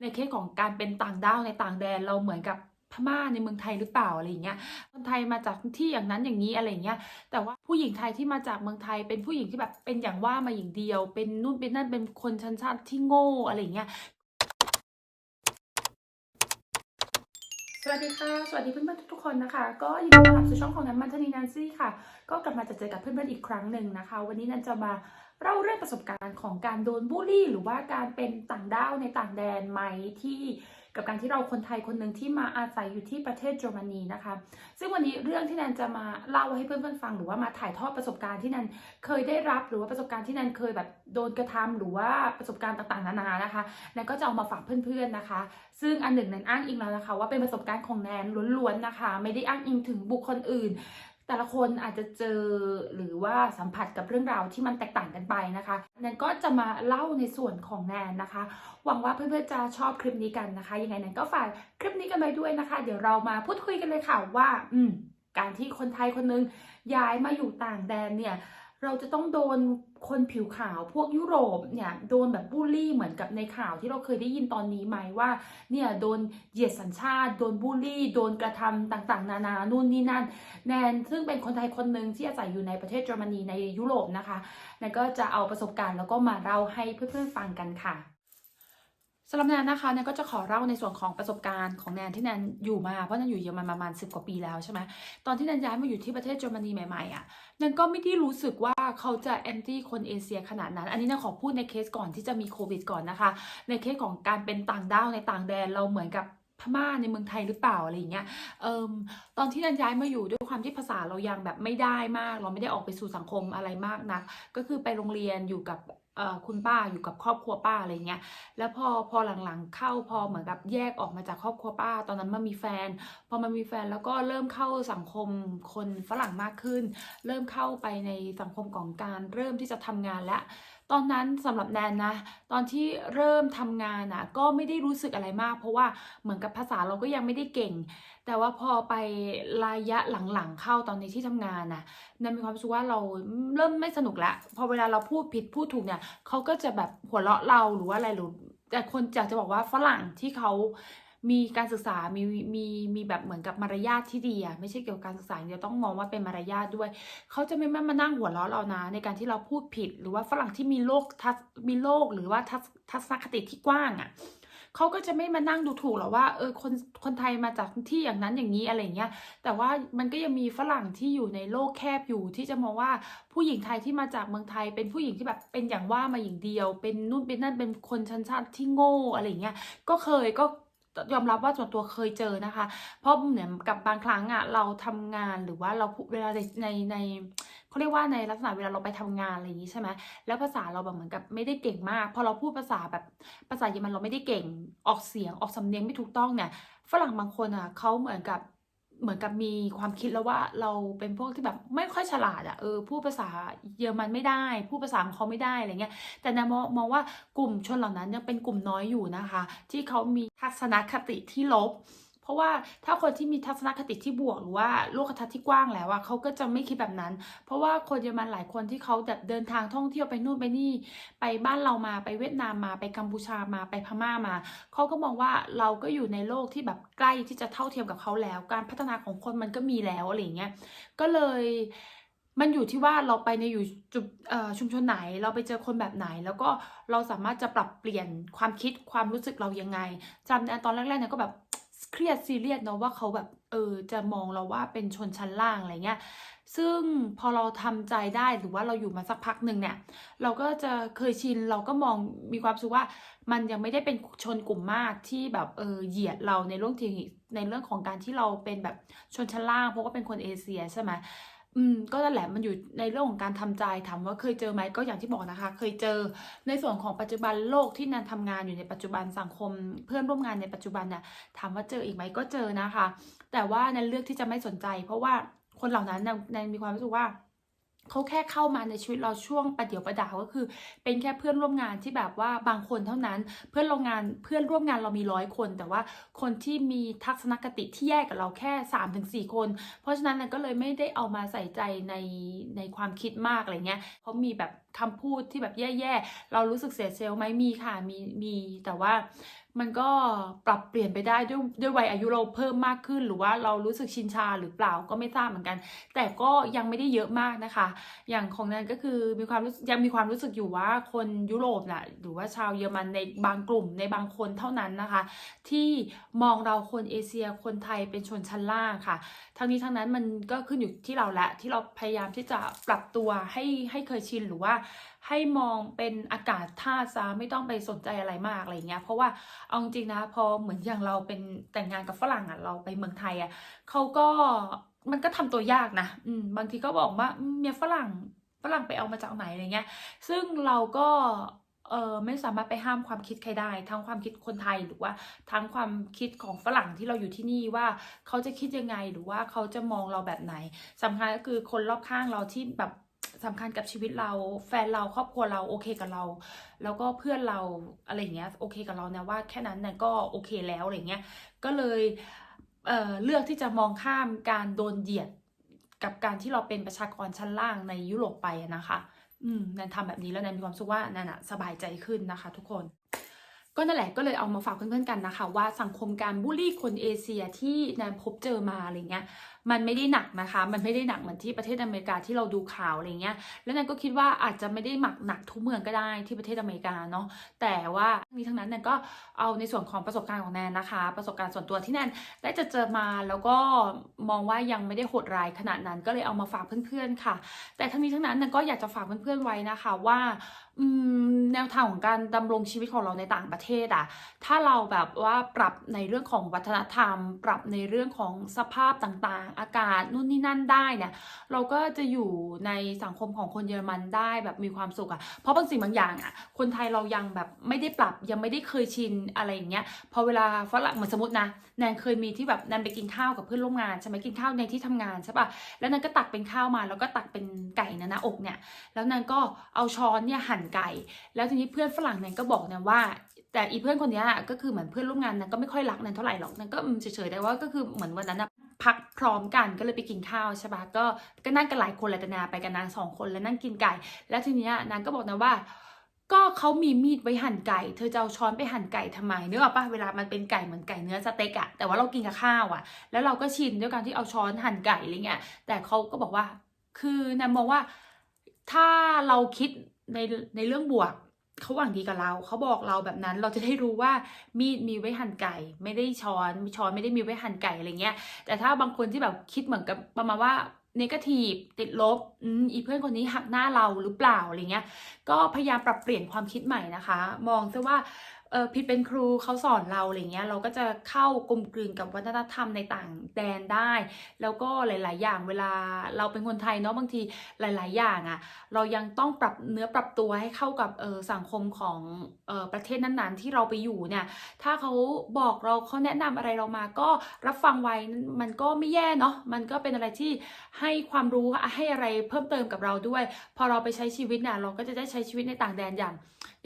ในเคสของการเป็นต่างด้าวในต่างแดนเราเหมือนกับพม่าในเมืองไทยหรือเปล่าอะไรอย่างเงี้ย คนไทยมาจากที่อย่างนั้นอย่างนี้อะไรอย่างเงี้ย แต่ว่าผู้หญิงไทยที่มาจากเมืองไทยเป็นผู้หญิงที่แบบเป็นอย่างว่ามาอย่างเดียว เป็นนู่นเป็นนั่นเป็นคนชั้นชาติที่โง่อะไรอย่างเงี้ย สวัสดีค่ะ สวัสดีเพื่อนๆทุกๆคนนะคะ ก็ยินดีต้อนรับสู่ช่องของนันมันธนีนันซี่ค่ะ ก็กลับมาจะเจอกับเพื่อนๆอีกครั้งหนึ่งนะคะ วันนี้นันจะมา เล่าเรื่องประสบการณ์ของการโดนบูลลี่ หรือว่าการเป็นต่างด้าวในต่างแดนไหมที่กับการที่เราคนไทยคนหนึ่งที่มาอาศัยอยู่ที่ประเทศเยอรมนีนะคะ ซึ่งวันนี้เรื่องที่แนนจะมาเล่าให้เพื่อนๆฟัง หรือว่ามาถ่ายทอดประสบการณ์ที่แนนเคยได้รับ หรือว่าประสบการณ์ที่แนนเคยแบบโดนกระทำหรือว่าประสบการณ์ต่างๆนานานะคะแนนก็จะเอามาฝากเพื่อนๆนะคะ ซึ่งอันหนึ่งแนนอ้างอิงแล้วนะคะ ว่าเป็นประสบการณ์ของแนนล้วนๆนะคะ ไม่ได้อ้างอิงถึงบุคคลอื่น แต่ละคนอาจจะเจอหรือว่าสัมผัสกับเรื่องราวที่มันแตกต่างกันไปนะคะแนนก็จะมาเล่าในส่วนของแนนนะคะ หวังว่าเพื่อนๆจะชอบคลิปนี้กันนะคะ ยังไงแนนก็ฝากคลิปนี้กันไปด้วยนะคะ เดี๋ยวเรามาพูดคุยกันเลยค่ะว่า อืม การที่คนไทยคนนึงย้ายมาอยู่ต่างแดนเนี่ย เราจะต้องโดนคนผิวขาวพวกยุโรปเนี่ยโดนแบบบูลลี่เหมือนกับในข่าวที่เราเคยได้ยินตอนนี้ไหมว่าเนี่ยโดนเหยียดสัญชาติ โดนบูลลี่ โดนกระทำต่างๆ นานานู่นนี่นั่น แนนซึ่งเป็นคนไทยคนหนึ่งที่อาศัยอยู่ในประเทศเยอรมนีในยุโรปนะคะแนนก็จะเอาประสบการณ์แล้วก็มาเล่าให้เพื่อนๆฟังกันค่ะ สำหรับแนนนะคะแนนก็จะขอเล่าในส่วนของประสบการณ์ของแนนที่แนนอยู่มาเพราะแนนอยู่เยอรมันประมาณสิบกว่าปีแล้วใช่ไหมตอนที่แนนย้ายมาอยู่ที่ประเทศเยอรมนีใหม่ๆอะแนนก็ไม่ได้รู้สึกว่าเขาจะแอนตี้คนเอเชียขนาดนั้น อันนี้แนนขอพูดในเคสก่อนที่จะมีโควิดก่อนนะคะ ในเคสของการเป็นต่างด้าวในต่างแดนเราเหมือนกับพม่าในเมืองไทยหรือเปล่าอะไรอย่างเงี้ยเอ่มตอนที่นันย้ายมาอยู่ด้วยความที่ภาษาเรายังแบบไม่ได้มาก เราไม่ได้ออกไปสู่สังคมอะไรมากนะก็คือไปโรงเรียนอยู่กับ คุณป้าอยู่กับครอบครัวป้าอะไรเงี้ย แล้วพอพอหลังๆเข้าพอเหมือนกับแยกออกมาจากครอบครัวป้า ตอนนั้นมามีแฟน พอมามีแฟนแล้วก็เริ่มเข้าสังคมคนฝรั่งมากขึ้น เริ่มเข้าไปในสังคมของการเริ่มที่จะทำงานและ ตอนนั้นสำหรับแนนนะ ตอนที่เริ่มทำงานอะก็ไม่ได้รู้สึกอะไรมาก เพราะว่าเหมือนกับภาษาเราก็ยังไม่ได้เก่ง แต่ว่าพอไประยะหลังๆเข้าตอนในที่ทำงานน่ะแนนมีความรู้สึกว่าเราเริ่มไม่สนุกละพอเวลาเราพูดผิดพูดถูกเนี่ยเขาก็จะแบบหัวเราะเราหรือว่าอะไรหรือแต่คนอยากจะบอกว่าฝรั่งที่เขา มีการศึกษา มี มี มีแบบเหมือนกับมารยาทที่ดีอะไม่ใช่เกี่ยวกับการศึกษาเดียวต้องมองว่าเป็นมารยาทด้วย เขาจะไม่มานั่งหัวเราะเรานะ ในการที่เราพูดผิด หรือว่าฝรั่งที่มีโลกทัศมีโลกหรือว่าทัศทัศนคติที่กว้างอะ่ะเขาก็จะไม่มานั่งดูถูกหรอกว่าเออคนคนไทยมาจากที่อย่างนั้นอย่างนี้อะไรเงี้ย แต่ว่ามันก็ยังมีฝรั่งที่อยู่ในโลกแคบอยู่ที่จะมองว่าผู้หญิงไทยที่มาจากเมืองไทย เป็นผู้หญิงที่แบบเป็นอย่างว่ามาอย่างเดียว เป็นนู่นเป็นนั่นเป็นคนชั้นชาติที่โง่อะไรเงี้ย ก็เคยก็ ยอมรับว่าส่วนตัวเคยเจอนะคะ เพราะเหมือนกับบางครั้งอะเราทำงานหรือว่าเราเวลาในในในเขาเรียกว่าในลักษณะเวลาเราไปทำงานอะไรอย่างนี้ใช่ไหมแล้วภาษาเราแบบเหมือนกับไม่ได้เก่งมาก พอเราพูดภาษาแบบภาษาเยอรมันเราไม่ได้เก่งออกเสียงออกสำเนียงไม่ถูกต้องเนี่ยฝรั่งบางคนอะเขาเหมือนกับ เหมือนกับมีความคิดแล้วว่าเราเป็นพวกที่แบบไม่ค่อยฉลาดอะเออพูดภาษาเยอรมันไม่ได้ พูดภาษาของเขาไม่ได้อะไรเงี้ยแต่นะมองมองว่ากลุ่มชนเหล่านั้นยังเป็นกลุ่มน้อยอยู่นะคะ ที่เขามีทัศนคติที่ลบ เพราะว่าถ้าคนที่มีทัศนคติที่บวกหรือว่าโลกทัศน์ที่กว้างแล้วอะเขาก็จะไม่คิดแบบนั้น เพราะว่าคนเยอรมันหลายคนที่เขาแบบเดินทางท่องเที่ยวไปนู่นไปนี่ ไปบ้านเรามาไปเวียดนามมาไปกัมพูชามาไปพม่ามา เขาก็มองว่าเราก็อยู่ในโลกที่แบบใกล้ที่จะเท่าเทียมกับเขาแล้ว การพัฒนาของคนมันก็มีแล้วอะไรเงี้ยก็เลยมันอยู่ที่ว่าเราไปในอยู่จุดชุมชนไหน เราไปเจอคนแบบไหน แล้วก็เราสามารถจะปรับเปลี่ยนความคิดความรู้สึกเรายังไงจำได้ตอนแรกๆเนี่ยก็แบบ เครียดซีเรียสเนาะว่าเขาแบบเออจะมองเราว่าเป็นชนชั้นล่างอะไรเงี้ย ซึ่งพอเราทำใจได้หรือว่าเราอยู่มาสักพักหนึ่งเนี่ย เราก็จะเคยชินเราก็มองมีความสุขว่า มันยังไม่ได้เป็นชนกลุ่มมากที่แบบเออเหยียดเราในเรื่องที่ในเรื่องของการที่เราเป็นแบบชนชั้นล่างเพราะว่าเป็นคนเอเชียใช่ไหม อืมก็นั่นแหละมันอยู่ในเรื่องของการทำใจถามว่าเคยเจอไหมก็อย่างที่บอกนะคะ เคยเจอในส่วนของปัจจุบันโลกที่นันทำงานอยู่ในปัจจุบันสังคม เพื่อนร่วมงานในปัจจุบันเนี่ยถามว่าเจออีกไหมก็เจอนะคะ แต่ว่านันเลือกที่จะไม่สนใจ เพราะว่าคนเหล่านั้นนันมีความรู้สึกว่า เขาแค่เข้ามาในชีวิตเราช่วงประเดี๋ยวประดาวก็คือ เป็นแค่เพื่อนร่วมงานที่แบบว่าบางคนเท่านั้น เพื่อนร่วมงานเพื่อนร่วมงานเรามีร้อยคน แต่ว่าคนที่มีทัศนคติที่แยกกับเราแค่3าถึงสคน เพราะฉะนั้นก็เลยไม่ได้เอามาใส่ใจในในความคิดมากอะไรเงี้ยเพราะมีแบบคำพูดที่แบบแย่ๆ เรารู้สึกเสียเซลล์ไหมมีค่ะมีมีแต่ว่า มันก็ปรับเปลี่ยนไปได้ด้วยด้วยวัยอายุเราเพิ่มมากขึ้น หรือว่าเรารู้สึกชินชาหรือเปล่าก็ไม่ทราบเหมือนกัน แต่ก็ยังไม่ได้เยอะมากนะคะ อย่างของนั้นก็คือมีความรู้ยังมีความรู้สึกอยู่ว่าคนยุโรปน่ะหรือว่าชาวเยอรมันในบางกลุ่มในบางคนเท่านั้นนะคะ ที่มองเราคนเอเชียคนไทยเป็นชนชั้นล่างค่ะ ทั้งนี้ทั้งนั้นมันก็ขึ้นอยู่ที่เราแหละที่เราพยายามที่จะปรับตัวให้ให้เคยชินหรือว่าให้มองเป็นอากาศท่าซะไม่ต้องไปสนใจอะไรมากอะไรเงี้ยเพราะว่าเอาจริงนะพอเหมือนอย่างเราเป็นแต่งงานกับฝรั่งอะเราไปเมืองไทยอะเขาก็มันก็ทำตัวยากนะอืมบางทีก็บอกว่าเมียฝรั่งฝรั่งไปเอามาจากไหนอะไรเงี้ย ซึ่งเราก็เออไม่สามารถไปห้ามความคิดใครได้ ทั้งความคิดคนไทยหรือว่าทั้งความคิดของฝรั่งที่เราอยู่ที่นี่ว่าเขาจะคิดยังไงหรือว่าเขาจะมองเราแบบไหนสำคัญก็คือคนรอบข้างเราที่แบบ สำคัญกับชีวิตเรา แฟนเราครอบครัวเราโอเคกับเรา แล้วก็เพื่อนเราอะไรเงี้ยโอเคกับเรานะว่าแค่นั้นเนี่ยก็โอเคแล้วอะไรเงี้ยก็เลยเเลือกที่จะมองข้ามการโดนเหยียดกับการที่เราเป็นประชากรชั้นล่างในยุโรปไปนะคะ อืมแนนทำแบบนี้แล้วแนนมีความสึกว่าแนนอะสบายใจขึ้นนะคะ ทุกคน ก็นั่นแหละก็เลยเอามาฝากเพื่อนๆกันนะคะ ว่าสังคมการบูลลี่คนเอเชียที่แนนพบเจอมาอะไรเงี้ย มันไม่ได้หนักนะคะ มันไม่ได้หนักเหมือนที่ประเทศอเมริกาที่เราดูข่าวอะไรเงี้ย แล้วแนนก็คิดว่าอาจจะไม่ได้หนักหนักทุกเมืองก็ได้ที่ประเทศอเมริกาเนาะ แต่ว่าทั้งนี้ทั้งนั้นแนนก็เอาในส่วนของประสบการณ์ของแนนนะคะ ประสบการณ์ส่วนตัวที่แนนได้จะเจอมาแล้วก็มองว่ายังไม่ได้โหดร้ายขนาดนั้นก็เลยเอามาฝากเพื่อนๆค่ะ แต่ทั้งนี้ทั้งนั้นแนนก็อยากจะฝากเพื่อนๆไว้นะคะว่าแนวทางของการดำรงชีวิตของเราในต่างประเทศอะถ้าเราแบบว่าปรับในเรื่องของวัฒนธรรม ปรับในเรื่องของสภาพต่างอากาศนู่นนี่นั่นได้เนี่ยเราก็จะอยู่ในสังคมของคนเยอรมันได้แบบมีความสุขอะเพราะบางสิ่งบางอย่างอะคนไทยเรายังแบบไม่ได้ปรับยังไม่ได้เคยชินอะไรอย่างเงี้ยพอเวลาฝรั่งเหมือนสมมตินะแนนเคยมีที่แบบแนนไปกินข้าวกับเพื่อนร่วมงานใช่ไหมกินข้าวในที่ทำงานใช่ปะแล้วแนนก็ตักเป็นข้าวมาแล้วก็ตักเป็นไก่นะหนะอกเนี่ยแล้วแนนก็เอาช้อนเนี่ยหั่นไก่ แล้วทีนี้เพื่อนฝรั่งแนนก็บอกแนนว่าแต่อีเพื่อนคนเนี้ยก็คือเหมือนเพื่อนร่วมงานนนก็ไม่ค่อยรักแนนเท่าไหร่หรอกแนนก็เฉยๆแต่ว่าก็คือเหมือนวันนั้นนะ พักพร้อมกันก็เลยไปกินข้าวใช่ปะก็ก็นั่งกันหลายคนแหละแต่นาไปกันนางสองคนแล้วนั่งกินไก่ แล้วทีเนี้ยนางก็บอกนะว่า ก็เขามีมีดไว้หั่นไก่เธอจะเอาช้อนไปหั่นไก่ทำไมเนึกอปะเวลามันเป็นไก่เหมือนไก่เนื้อสเต็กอะแต่ว่าเรากินกับข้าวอะแล้วเราก็ชินด้วยการที่เอาช้อนหั่นไก่อะไรเงี้ยแต่เขาก็บอกว่า คือนางมองว่าถ้าเราคิดในในเรื่องบวก เขาหวังดีกับเรา เขาบอกเราแบบนั้น เราจะได้รู้ว่ามีดมีไว้หั่นไก่ ไม่ได้ช้อน ช้อนไม่ได้มีไว้หั่นไก่อะไรเงี้ย แต่ถ้าบางคนที่แบบคิดเหมือนกับประมาณว่าเนกาทีฟติดลบอีเพื่อนคนนี้หักหน้าเราหรือเปล่าอะไรเงี้ย ก็พยายามปรับเปลี่ยนความคิดใหม่นะคะ มองซะว่าเออผิดเป็นครูเขาสอนเราอะไรเงี้ยเราก็จะเข้ากลมกลืนกับวัฒนธรรมในต่างแดนได้ แล้วก็หลาย ๆ อย่างเวลาเราเป็นคนไทยเนาะบางทีหลาย ๆ อย่างอะ่ะเรายังต้องปรับเนื้อปรับตัวให้เข้ากับเออสังคมของเออประเทศนั้น ๆ ที่เราไปอยู่เนี่ยถ้าเขาบอกเราเขาแนะนำอะไรเรามาก็รับฟังไว้มันก็ไม่แย่เนาะมันก็เป็นอะไรที่ให้ความรู้ให้อะไรเพิ่มเติมกับเราด้วย พอเราไปใช้ชีวิตเนี่ยเราก็จะได้ใช้ชีวิตในต่างแดนอย่าง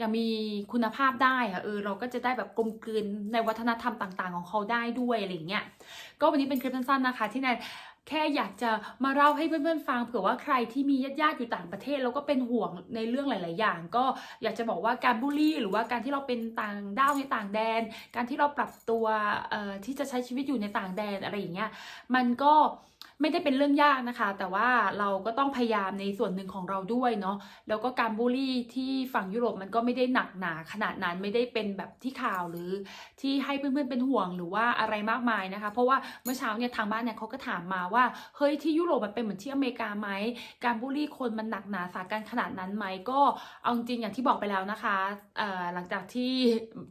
อย่างมีคุณภาพได้อะเออเราก็จะได้แบบกลมกลืนในวัฒนธรรมต่างๆ ของเขาได้ด้วยอะไรเงี้ยก็วันนี้เป็นคลิปสั้นๆนะคะ ที่แนนแค่อยากจะมาเล่าให้เพื่อนๆฟังเผื่อว่าใครที่มีญาติๆอยู่ต่างประเทศแล้วก็เป็นห่วงในเรื่องหลาย ๆ อย่าง ก็อยากจะบอกว่าการบูลลี่ หรือว่าการที่เราเป็นต่างด้าวในต่างแดน การที่เราปรับตัวเอ่อที่จะใช้ชีวิตอยู่ในต่างแดนอะไรอย่างเงี้ยมันก็ ไม่ได้เป็นเรื่องยากนะคะ แต่ว่าเราก็ต้องพยายามในส่วนหนึ่งของเราด้วยเนาะแล้วก็การบูลลี่ที่ฝั่งยุโรปมันก็ไม่ได้หนักหนาขนาดนั้นไม่ได้เป็นแบบที่ข่าวหรือที่ให้เพื่อนๆเป็นห่วงหรือว่าอะไรมากมายนะคะ เพราะว่าเมื่อเช้าเนี่ยทางบ้านเนี่ยเขาก็ถามมาว่าเฮ้ยที่ยุโรปมันเป็นเหมือนที่อเมริกาไหมการบูลลี่คนมันหนักหนาสาการขนาดนั้นไหมก็เอาจริงอย่างที่บอกไปแล้วนะคะเอ่อหลังจากที่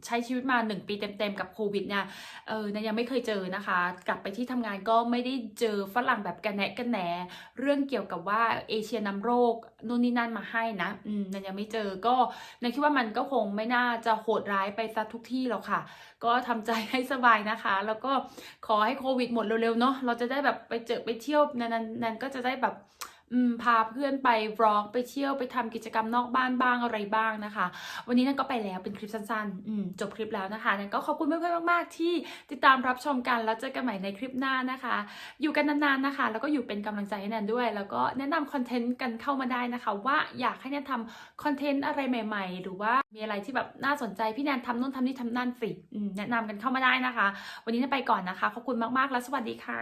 ใช้ชีวิตมา 1 ปีเต็มๆกับโควิดเนี่ยเออเนี่ยยังไม่เคยเจอนะคะ กลับไปที่ทำงานก็ไม่ได้เจอฝรั่งแบบกันแนะกันแหนเรื่องเกี่ยวกับว่าเอเชียนำโรคนู่นนี่นั่นมาให้นะ อืมนันยังไม่เจอก็นันคิดว่ามันก็คงไม่น่าจะโหดร้ายไปซะทุกที่หรอกค่ะ ก็ทำใจให้สบายนะคะ แล้วก็ขอให้โควิดหมดเร็วๆเนาะเราจะได้แบบไปเจอไปเที่ยวนันนันนันก็จะได้แบบ พาเพื่อนไปวอล์กไปเที่ยวไปทำกิจกรรมนอกบ้านบ้างอะไรบ้างนะคะ วันนี้นั่นก็ไปแล้วเป็นคลิปสั้นๆจบคลิปแล้วนะคะนั่นก็ขอบคุณเพื่อนๆมากๆ ที่ติดตามรับชมกันแล้วเจอกันใหม่ในคลิปหน้านะคะ อยู่กันนานๆนะคะ แล้วก็อยู่เป็นกำลังใจให้แนนด้วย แล้วก็แนะนำคอนเทนต์กันเข้ามาได้นะคะ ว่าอยากให้แนนทำคอนเทนต์อะไรใหม่ ๆ หรือว่ามีอะไรที่แบบน่าสนใจพี่แนนทำนู่นทำนี่ทำนั่นสิแนะนำกันเข้ามาได้นะคะ วันนี้แนนไปก่อนนะคะขอบคุณมากๆแล้วสวัสดีค่ะ